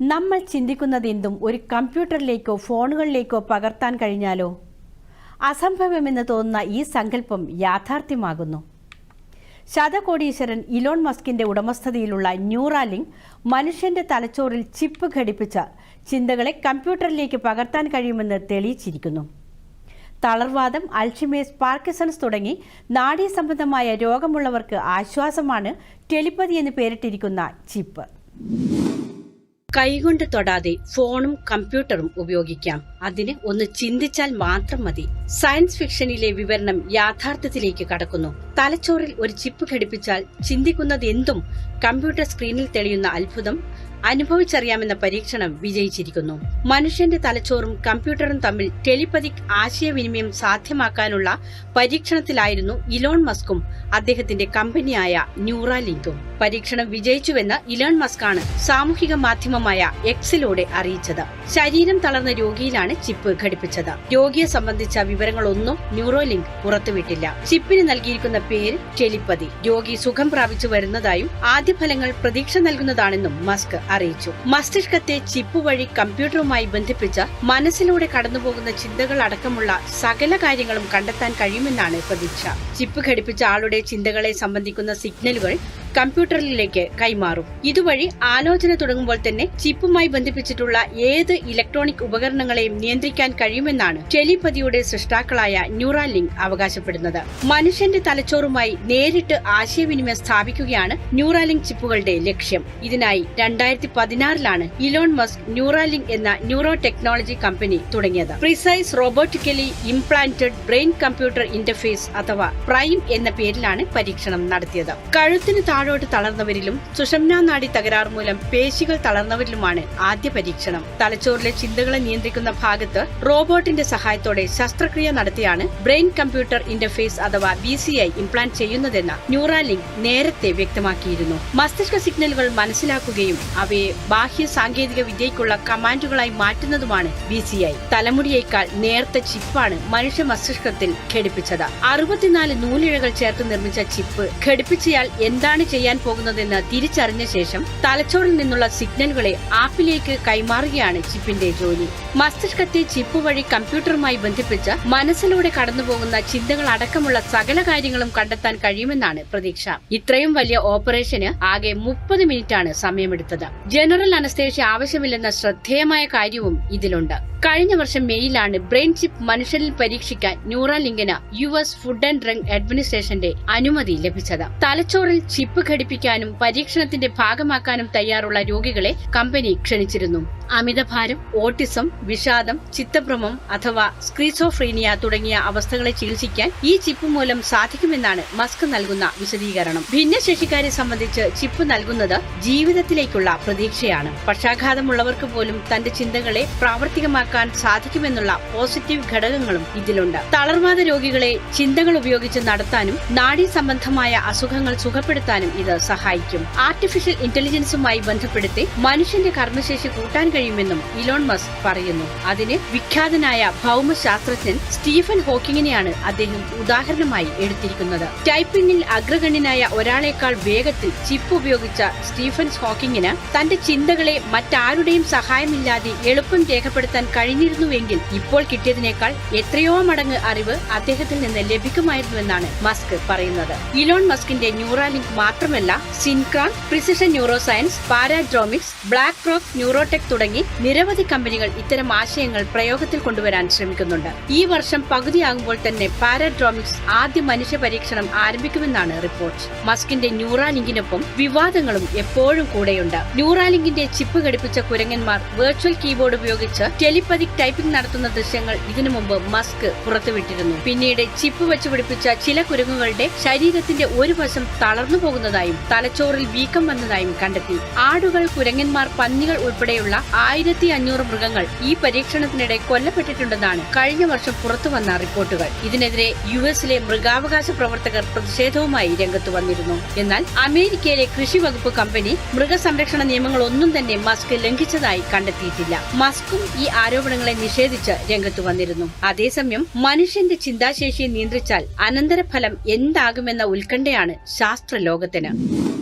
നമ്മൾ ചിന്തിക്കുന്നതെന്തും ഒരു കമ്പ്യൂട്ടറിലേക്കോ ഫോണുകളിലേക്കോ പകർത്താൻ കഴിഞ്ഞാലോ? അസംഭവമെന്ന് തോന്നുന്ന ഈ സങ്കല്പം യാഥാർത്ഥ്യമാകുന്നു. ശതകോടീശ്വരൻ ഇലോൺ മസ്കിന്റെ ഉടമസ്ഥതയിലുള്ള ന്യൂറാലിങ്ക് മനുഷ്യന്റെ തലച്ചോറിൽ ചിപ്പ് ഘടിപ്പിച്ച ചിന്തകളെ കമ്പ്യൂട്ടറിലേക്ക് പകർത്താൻ കഴിയുമെന്ന് തെളിയിച്ചിരിക്കുന്നു. തളർവാദം അൽഷിമേസ് പാർക്കിസൺസ് തുടങ്ങി നാഡീ സംബന്ധമായ രോഗമുള്ളവർക്ക് ആശ്വാസമാണ് ടെലിപ്പതി എന്ന് പേരിട്ടിരിക്കുന്ന ചിപ്പ്. കൈകൊണ്ട് തൊടാതെ ഫോണും കമ്പ്യൂട്ടറും ഉപയോഗിക്കാം. അതിന് ഒന്ന് ചിന്തിച്ചാൽ മാത്രം മതി. സയൻസ് ഫിക്ഷനിലെ വിവരണം യാഥാർത്ഥ്യത്തിലേക്ക് കടക്കുന്നു. തലച്ചോറിൽ ഒരു ചിപ്പ് ഘടിപ്പിച്ചാൽ ചിന്തിക്കുന്നത് എന്തും കമ്പ്യൂട്ടർ സ്ക്രീനിൽ തെളിയുന്ന അത്ഭുതം അനുഭവിച്ചറിയാമെന്ന പരീക്ഷണം വിജയിച്ചിരിക്കുന്നു. മനുഷ്യന്റെ തലച്ചോറും കമ്പ്യൂട്ടറും തമ്മിൽ ടെലിപ്പതിക് ആശയവിനിമയം സാധ്യമാക്കാനുള്ള പരീക്ഷണത്തിലായിരുന്നു ഇലോൺ മസ്കും. അദ്ദേഹത്തിന്റെ കമ്പനിയായ ന്യൂറാലിങ്കും പരീക്ഷണം വിജയിച്ചുവെന്ന് ഇലോൺ മസ്കാണ് സാമൂഹിക മാധ്യമമായ എക്സിലൂടെ അറിയിച്ചത്. ശരീരം തളർന്ന രോഗിയിലാണ് ചിപ്പ് ഘടിപ്പിച്ചത്. രോഗിയെ സംബന്ധിച്ച വിവരങ്ങളൊന്നും ന്യൂറോലിങ്ക് പുറത്തുവിട്ടില്ല. ചിപ്പിന് നൽകിയിരിക്കുന്ന പേര് ടെലിപ്പതി. രോഗി സുഖം പ്രാപിച്ചു വരുന്നതായും ആദ്യ ഫലങ്ങൾ പ്രതീക്ഷ നൽകുന്നതാണെന്നും മസ്ക് അറിയിച്ചു. മസ്തിഷ്കത്തെ ചിപ്പ് വഴി കമ്പ്യൂട്ടറുമായി ബന്ധിപ്പിച്ച് മനസ്സിലൂടെ കടന്നുപോകുന്ന ചിന്തകൾ അടക്കമുള്ള സകല കാര്യങ്ങളും കണ്ടെത്താൻ കഴിയുമെന്നാണ് പ്രതീക്ഷ. ചിപ്പ് ഘടിപ്പിച്ച ആളുടെ ചിന്തകളെ സംബന്ധിക്കുന്ന സിഗ്നലുകൾ കമ്പ്യൂട്ടറിലേക്ക് കൈമാറും. ഇതുവഴി ആലോചന തുടങ്ങുമ്പോൾ തന്നെ ചിപ്പുമായി ബന്ധിപ്പിച്ചിട്ടുള്ള ഏത് ഇലക്ട്രോണിക് ഉപകരണങ്ങളെയും നിയന്ത്രിക്കാൻ കഴിയുമെന്നാണ് ടെലിപതിയുടെ സൃഷ്ടാക്കളായ ന്യൂറാലിങ്ക് അവകാശപ്പെടുന്നത്. മനുഷ്യന്റെ തലച്ചോറുമായി നേരിട്ട് ആശയവിനിമയം സ്ഥാപിക്കുകയാണ് ന്യൂറാലിങ്ക് ചിപ്പുകളുടെ ലക്ഷ്യം. ഇതിനായി രണ്ടായിരത്തി പതിനാറിലാണ് ഇലോൺ മസ്ക് ന്യൂറാലിങ്ക് എന്ന ന്യൂറോ ടെക്നോളജി കമ്പനി തുടങ്ങിയത്. Precise robotically implanted brain computer interface അഥവാ പ്രൈം എന്ന പേരിലാണ് പരീക്ഷണം നടത്തിയത്. കഴുത്തിന് താഴോട്ട് തളർന്നവരിലും സുഷമ്നാ നാഡി തകരാർ മൂലം പേശികൾ തളർന്നവരിലുമാണ് ആദ്യ പരീക്ഷണം. തലച്ചോറിലെ ചിന്തകളെ നിയന്ത്രിക്കുന്ന ഭാഗത്ത് റോബോട്ടിന്റെ സഹായത്തോടെ ശസ്ത്രക്രിയ നടത്തിയാണ് ബ്രെയിൻ കമ്പ്യൂട്ടർ ഇന്റർഫേസ് അഥവാ ബി സി ഐ ഇംപ്ലാന്റ് ചെയ്യുന്നതെന്ന് ന്യൂറാലിങ്ക് നേരത്തെ വ്യക്തമാക്കിയിരുന്നു. മസ്തിഷ്ക സിഗ്നലുകൾ മനസ്സിലാക്കുകയും അവയെ ബാഹ്യ സാങ്കേതിക വിദ്യയ്ക്കുള്ള കമാൻഡുകളായി മാറ്റുന്നതുമാണ് ബി സി ഐ. തലമുടിയേക്കാൾ നേർത്ത ചിപ്പാണ് മനുഷ്യ മസ്തിഷ്കത്തിൽ ഘടിപ്പിച്ചത്. അറുപത്തിനാല് നൂലിഴകൾ ചേർത്ത് നിർമ്മിച്ച ചിപ്പ് ഘടിപ്പിച്ചയാൾ എന്താണ് ചെയ്യാൻ പോകുന്നതെന്ന് തിരിച്ചറിഞ്ഞ ശേഷം തലച്ചോറിൽ നിന്നുള്ള സിഗ്നലുകളെ ആപ്പിലേക്ക് കൈമാറുകയാണ് ചിപ്പിന്റെ ജോലി. മസ്തിഷ്കത്തെ ചിപ്പ് വഴി കമ്പ്യൂട്ടറുമായി ബന്ധിപ്പിച്ച് മനസ്സിലൂടെ കടന്നുപോകുന്ന ചിന്തകൾ അടക്കമുള്ള സകല കാര്യങ്ങളും കണ്ടെത്താൻ കഴിയുമെന്നാണ് പ്രതീക്ഷ. ഇത്രയും വലിയ ഓപ്പറേഷന് ആകെ മുപ്പത് മിനിറ്റാണ് സമയമെടുത്തത്. ജനറൽ അനസ്തേഷ്യ ആവശ്യമില്ലെന്ന ശ്രദ്ധേയമായ കാര്യവും ഇതിലുണ്ട്. കഴിഞ്ഞ വർഷം മെയ്യിലാണ് ബ്രെയിൻ ചിപ്പ് മനുഷ്യരിൽ പരീക്ഷിക്കാൻ ന്യൂറാലിങ്കിന് U S food and drug അഡ്മിനിസ്ട്രേഷന്റെ അനുമതി ലഭിച്ചത്. തലച്ചോറിൽ ചിപ്പ് ഘടിപ്പിക്കാനും പരീക്ഷണത്തിന്റെ ഭാഗമാക്കാനും തയ്യാറുള്ള രോഗികളെ കമ്പനി ക്ഷണിച്ചിരുന്നു. അമിതഭാരം ഓട്ടിസം വിഷാദം ചിത്തഭ്രമം അഥവാ സ്ക്രീസോഫ്രീനിയ തുടങ്ങിയ അവസ്ഥകളെ ചികിത്സിക്കാൻ ഈ ചിപ്പ് മൂലം സാധിക്കുമെന്നാണ് മസ്ക് നൽകുന്ന വിശദീകരണം. ഭിന്നശേഷിക്കാരെ സംബന്ധിച്ച് ചിപ്പ് നൽകുന്നത് ജീവിതത്തിലേക്കുള്ള പ്രതീക്ഷയാണ്. പക്ഷാഘാതമുള്ളവർക്ക് പോലും തന്റെ ചിന്തകളെ പ്രാവർത്തികമാക്കാൻ സാധിക്കുമെന്നുള്ള പോസിറ്റീവ് ഘടകങ്ങളും ഇതിലുണ്ട്. തളർവാദ രോഗികളെ ചിന്തകൾ ഉപയോഗിച്ച് നടത്താനും നാഡീ സംബന്ധമായ അസുഖങ്ങൾ സുഖപ്പെടുത്താനും ഇത് സഹായിക്കും. ആർട്ടിഫിഷ്യൽ ഇന്റലിജൻസുമായി ബന്ധപ്പെടുത്തി മനുഷ്യന്റെ കർമ്മശേഷി കൂട്ടാൻ കഴിയുമെന്നും ഇലോൺ മസ്ക് പറയുന്നു. അതിന് വിഖ്യാതനായ ഭൗമശാസ്ത്രജ്ഞൻ സ്റ്റീഫൻ ഹോക്കിങ്ങിനെയാണ് അദ്ദേഹം ഉദാഹരണമായി എടുത്തിരിക്കുന്നത്. ടൈപ്പിംഗിൽ അഗ്രഗണ്യനായ ഒരാളെക്കാൾ വേഗത്തിൽ ചിപ്പ് ഉപയോഗിച്ച സ്റ്റീഫൻ ഹോക്കിങ്ങിന് തന്റെ ചിന്തകളെ മറ്റാരുടെയും സഹായമില്ലാതെ എളുപ്പം രേഖപ്പെടുത്താൻ കഴിഞ്ഞിരുന്നുവെങ്കിൽ ഇപ്പോൾ കിട്ടിയതിനേക്കാൾ എത്രയോ മടങ്ങ് അറിവ് അദ്ദേഹത്തിൽ നിന്ന് ലഭിക്കുമായിരുന്നുവെന്നാണ് മസ്ക് പറയുന്നത്. ഇലോൺ മസ്കിന്റെ ന്യൂറാലിങ്ക് മാത്രമല്ല Synchron Precision Neuroscience Paradromics Blackrock Neurotech തുടങ്ങി നിരവധി കമ്പനികൾ ഇത്തരം ആശയങ്ങൾ പ്രയോഗത്തിൽ കൊണ്ടുവരാൻ ശ്രമിക്കുന്നുണ്ട്. ഈ വർഷം പകുതിയാകുമ്പോൾ തന്നെ പാരാഡ്രോമിക്സ് ആദ്യ മനുഷ്യ പരീക്ഷണം ആരംഭിക്കുമെന്നാണ് റിപ്പോർട്ട്. മസ്കിന്റെ ന്യൂറാലിങ്കിനൊപ്പം വിവാദങ്ങളും എപ്പോഴും കൂടെയുണ്ട്. ന്യൂറാലിങ്കിന്റെ ചിപ്പ് ഘടിപ്പിച്ച കുരങ്ങന്മാർ വെർച്വൽ കീബോർഡ് ഉപയോഗിച്ച് ടെലിപ്പതിക് ടൈപ്പിംഗ് നടത്തുന്ന ദൃശ്യങ്ങൾ ഇതിനു മുമ്പ് മസ്ക് പുറത്തുവിട്ടിരുന്നു. പിന്നീട് ചിപ്പ് വെച്ച് പിടിപ്പിച്ച ചില കുരങ്ങുകളുടെ ശരീരത്തിന്റെ ഒരു വശം തളർന്നു പോകുന്നതായും തലച്ചോറിൽ വീക്കം വന്നതായും കണ്ടെത്തി. ആടുകൾ കുരങ്ങന്മാർ പന്നികൾ ഉൾപ്പെടെയുള്ള ആയിരത്തി അഞ്ഞൂറ് മൃഗങ്ങൾ ഈ പരീക്ഷണത്തിനിടെ കൊല്ലപ്പെട്ടിട്ടുണ്ടെന്നാണ് കഴിഞ്ഞ വർഷം പുറത്തു വന്ന റിപ്പോർട്ടുകൾ. ഇതിനെതിരെ യു എസിലെ മൃഗാവകാശ പ്രവർത്തകർ പ്രതിഷേധവുമായി രംഗത്ത് വന്നിരുന്നു. എന്നാൽ അമേരിക്കയിലെ കൃഷി വകുപ്പ് കമ്പനി മൃഗസംരക്ഷണ നിയമങ്ങളൊന്നും തന്നെ മസ്ക് ലംഘിച്ചതായി കണ്ടെത്തിയിട്ടില്ല. മസ്കും ഈ ആരോപണങ്ങളെ നിഷേധിച്ച് രംഗത്തു വന്നിരുന്നു. അതേസമയം മനുഷ്യന്റെ ചിന്താശേഷി നിയന്ത്രിച്ചാൽ അനന്തരഫലം എന്താകുമെന്ന ഉത്കണ്ഠയാണ് ಮಾಡ್ತೇನೆ